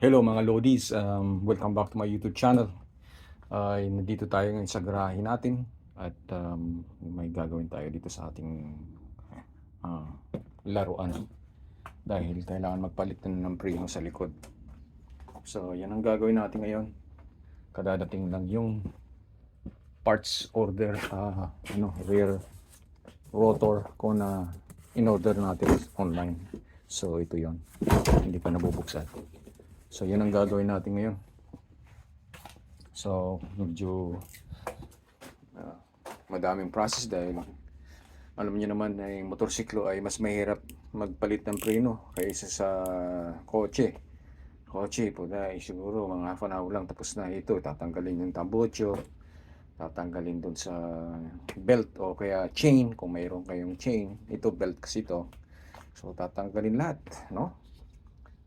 Hello mga Lodis, um, welcome back to my YouTube channel. Ay nandito tayo ngayon sa garahe natin at um, may gagawin tayo dito sa ating ah, laruan dahil kailangan magpalit na ng preno sa likod. So yan ang gagawin natin ngayon. Kadadating lang yung parts order, ah, ano, rear rotor ko na in-order natin online. So ito yon hindi pa nabubuksan. So, yun ang gagawin natin ngayon. So, medyo ah, madaming process dahil alam niyo naman na yung motorsiklo ay mas mahirap magpalit ng preno kaysa sa kotse. Kotse po dahil siguro mga half an hour lang tapos na ito. Tatanggalin yung tambocho, tatanggalin dun sa belt o kaya chain kung mayroon kayong chain. Ito belt kasi ito. So, tatanggalin lahat, no?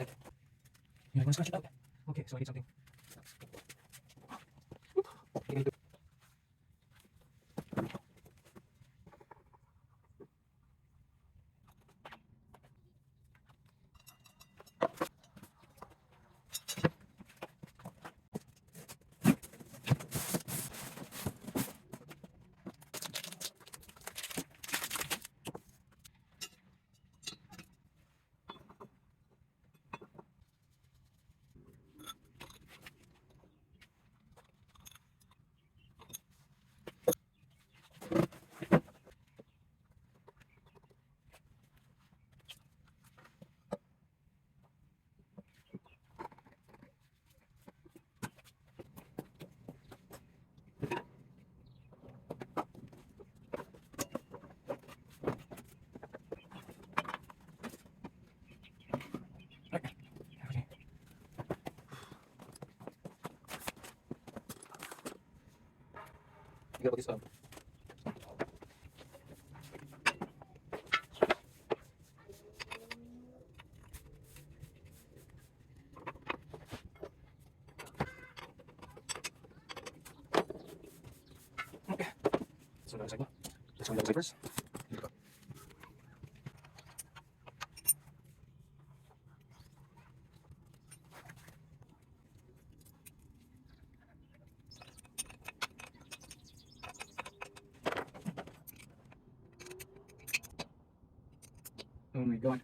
It. You're going to scratch it. Okay, so I did something. Get this up. Okay. So, the other side mo. Let's go the other side first. Oh my god.